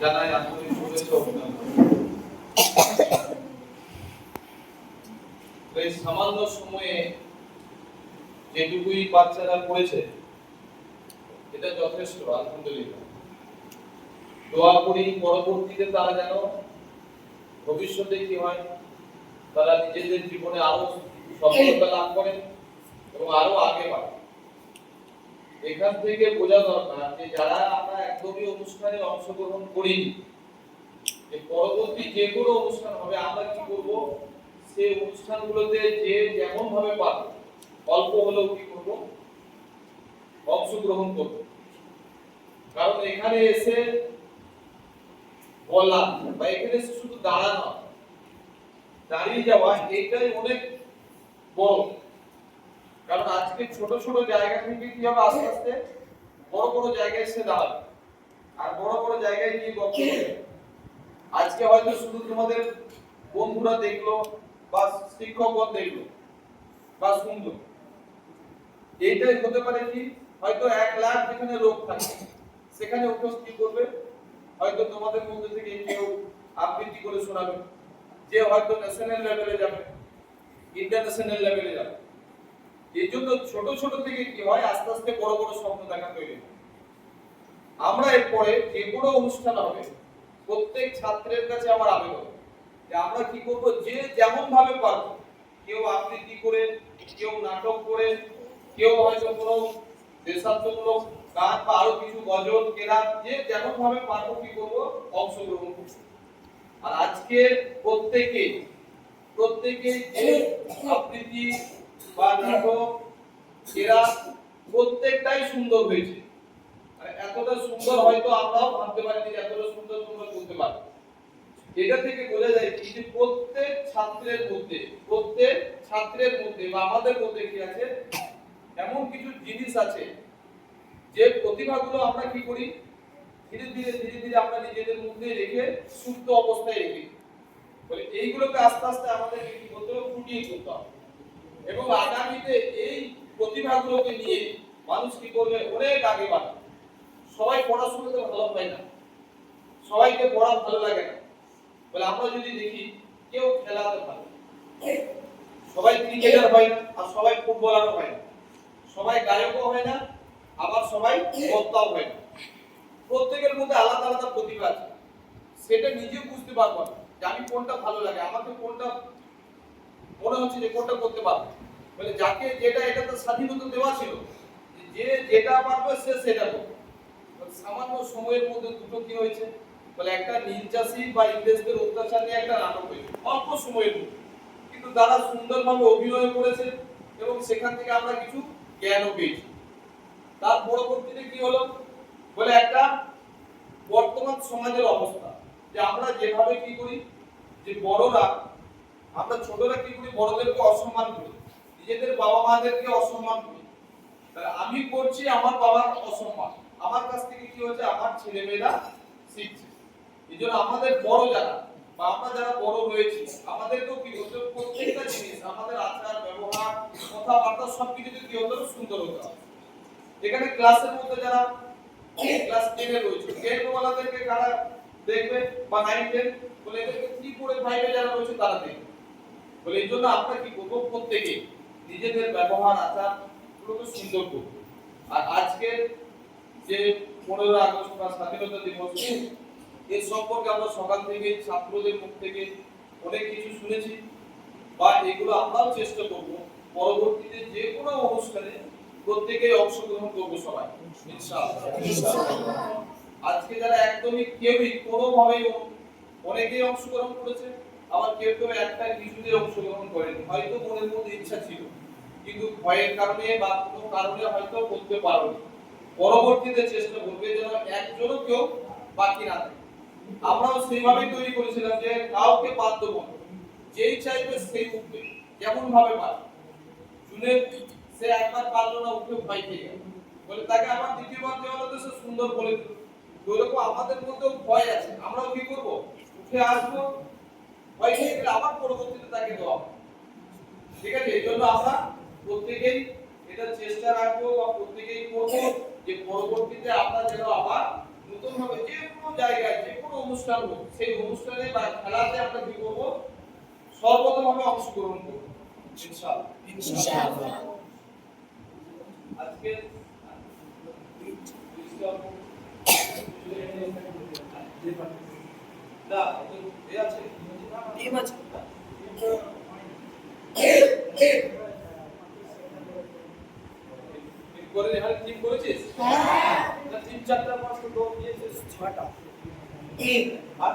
জানাই আন্তরিক শুভেচ্ছা সামান্য সময়ে যেটুকুই বাচ্চারা পড়েছে, এটা যথেষ্ট, আলহামদুলিল্লাহ। দোয়া করি পরবর্তীতে তারা যেন ভবিষ্যতে কি হয়, তারা নিজেদের জীবনে আরও সফলতা লাভ করে এবং আরও আগে বাড়ে এখান থেকে বোঝা দরকার যে যারা আমরা একদমই অনুষ্ঠানে অংশগ্রহণ করিনি, যে পরবর্তী যে কোনো অনুষ্ঠান হবে, আমরা কি করব? সেই অনুষ্ঠানগুলোতে যে যেমন ভাবে পারব, অল্প হলেও কি করব? অংশগ্রহণ করব। কারণ এখানে এসে বলা বা এখানে শুধু দাঁড়ানো, দাঁড়িয়ে যাওয়া, এটাই অনেক বড়। কারণ আজকে ছোট ছোট জায়গা থেকে কি হবে আস্তে আস্তে? বড় বড় জায়গায় এসে দাঁড়াবে। আর বড় বড় জায়গায় গিয়ে গল্প আজকে হয়তো শুধু তোমাদের বন্ধুরা দেখল বা শিক্ষকগণ দেখল বা শুনলো। এইটাই হতে পারে কি? হয়তো এক লাখ যেখানে লোক থাকে সেখানে উপস্থিত করবে। হয়তো তোমাদের মধ্যে থেকে কেউ আবৃত্তি করে শোনাবে। যে হয়তো ন্যাশনাল লেভেলে যাবে ইন্টারন্যাশনাল লেভেলে যাবে। এই জন্য ছোট ছোট থেকে কি হয় আস্তে আস্তে বড় বড় স্বপ্ন দেখা তৈরি হয়। আমরা এরপরে যে কোনো অনুষ্ঠান হবে প্রত্যেক ছাত্রের কাছে আমার আবেদন যে আমরা কি করব যে যেমন ভাবে পারব কেউ আবৃত্তি করে কেউ নাটক করে কেউ হয়তো কোনো দেশাত্মমূলক গান বা আরও কিছু গজল কেরাত যে যেমন ভাবে পারব কি করব অংশগ্রহণ করব আর আজকে প্রত্যেকে প্রত্যেকে যে আবৃত্তি বা নাটক এরা প্রত্যেকটাই সুন্দর হয়েছে। আর এতটা সুন্দর হয়তো আমরাও ভাবতে পারিনি যে এতটা সুন্দর তোমরা করতে পারবে এটা থেকে বোঝা যায় কি যে প্রত্যেক ছাত্রের মধ্যে, প্রত্যেক ছাত্রের মধ্যে বা আমাদের মধ্যে কি আছে? এমন কিছু জিনিস আছে যে প্রতিভাগুলো আমরা কি করি? ধীরে ধীরে ধীরে ধীরে আমরা নিজেদের মধ্যে রেখে সুপ্ত অবস্থায় রেখে। এইগুলোকে আস্তে আস্তে আমাদের কি করতে হবে? ফুটিয়ে তুলতে হবে। এবং আগামীতে এই প্রতিভাগুলোকে নিয়ে মানুষ কি করবে? অনেক আগে বাড়বে সবাই পড়াশোনাতে ভালো হয় না। সবাইকে পড়া ভালো লাগে না। বলে আমরা যদি দেখি, কেউ খেলাতে ভালো সবাই ক্রিকেটার হয় না, আর সবাই ফুটবলারও হয় না। সবাই গায়কও হয় না, আবার সবাই বক্তাও হয় না। প্রত্যেকের মধ্যে আলাদা আলাদা প্রতিভা আছে। সেটা নিজেও বুঝতে পারব না যে আমি কোনটা ভালো লাগে। আমাকে কোনটা মনে হচ্ছে যে কোনটা করতে পারবে। বলে যাকে যেটা এটা তো স্বাধীনতা দেওয়া ছিল, যে যেটা পারবে সে সেটা করবে। সামান্য সময়ের মধ্যে দুটো কি হয়েছে? বলে একটা নীল বা ইংরেজদের অত্যাচার নিয়ে একটা নাটক হয়েছে, অল্প সময়ের মধ্যে। কিন্তু তারা সুন্দরভাবে অভিনয় করেছে এবং সেখান থেকে আমরা কিছু জ্ঞানও পেয়েছি। তার পরবর্তীতে কি হলো? বলে একটা বর্তমান সমাজের অবস্থা, যে আমরা যেভাবে কি করি, যে বড়রা আমরা ছোটরা কি করি? বড়দেরকে অসম্মান করি। নিজেদের বাবা মাদেরকে অসম্মান করি। তাহলে আমি করছি, আমার বাবার অসম্মান। আমার কাছ থেকে কি হচ্ছে আমার ছেলে মেয়েরা শিখছে। এই জন্য আমাদের বড় যারা, বা আমরা যারা বড় রয়েছি, আমাদেরকেও কি হতে প্রত্যেকটা জিনিস, আমাদের আচার, ব্যবহার, কথাবার্তা সবকিছুতে কি হতে? সুন্দর হতে। এখানে ক্লাসের মধ্যে যারা ক্লাস টেনে রয়েছে টেন ওয়ালাদেরকে কারা দেখবে? বা নাইন টেন? বলে এদেরকে থ্রি ফোর ফাইভে যারা রয়েছে, তারা দেখবে। বলে এই জন্য আমরা কি করব প্রত্যেকে নিজেদের ব্যবহার আচার গুলোকে সুন্দর করব? আর আজকে যে পনেরো আগস্ট বা স্বাধীনতা দিবস এর সম্পর্কে আমরা সকাল থেকে ছাত্রদের মুখ থেকে অনেক কিছু শুনেছি। বা এগুলো আমরাও চেষ্টা করব পরবর্তীতে যে কোনো অনুষ্ঠানে প্রত্যেকেই অংশগ্রহণ করব সবাই আজকে যারা একদমই কেউই কোনোভাবেই অনেকেই অংশগ্রহণ করেছে আবার কেউ কেউ একটা কিছুতে অংশগ্রহণ করেনি। হয়তো মনের মধ্যে ইচ্ছা ছিল, কিন্তু ভয়ের কারণে বা কোনো কারণে হয়তো করতে পারোনি। পরবর্তীতে চেষ্টা করবে যেন একজনও কেউ বাকি না থাকে। আমরাও সেইভাবেই তৈরি করেছিলাম যে কাউকে বাদ দেবো যেই চাইবে সেই উঠবে যেমন ভাবে পারে। শুনে সে একবার পারল না, উঠে ভয় খেয়ে গেল। বলে, তাকে আবার দ্বিতীয়বার দেওয়া হলো সে সুন্দর বলে দিল। তো ওরকম আমাদের মধ্যেও ভয় আছে। আমরাও কি করব? উঠে আসব খেয়ে আবার পরবর্তীতে তাকে দেওয়া ঠিক আছে? এই জন্য আমরা প্রত্যেকেই এটা চেষ্টা রাখব বা প্রত্যেকেই করব যে পরবর্তীতে আমরা যেন আবার নতুন ভাবে যে কোনো জায়গায় যে কোনো অনুষ্ঠান হোক সেই অনুষ্ঠানে বা খেলাতে আমরা কি করব? সর্বতভাবে অংশগ্রহণ করব। ইনশাআল্লাহ। ইনশাআল্লাহ। আজকে না ওদের এ আছে টিম আছে টিম করে এখানে টিম করেছিস? হ্যাঁ। তিন চারটা পাঁচটা দিয়েছিস ছটা আর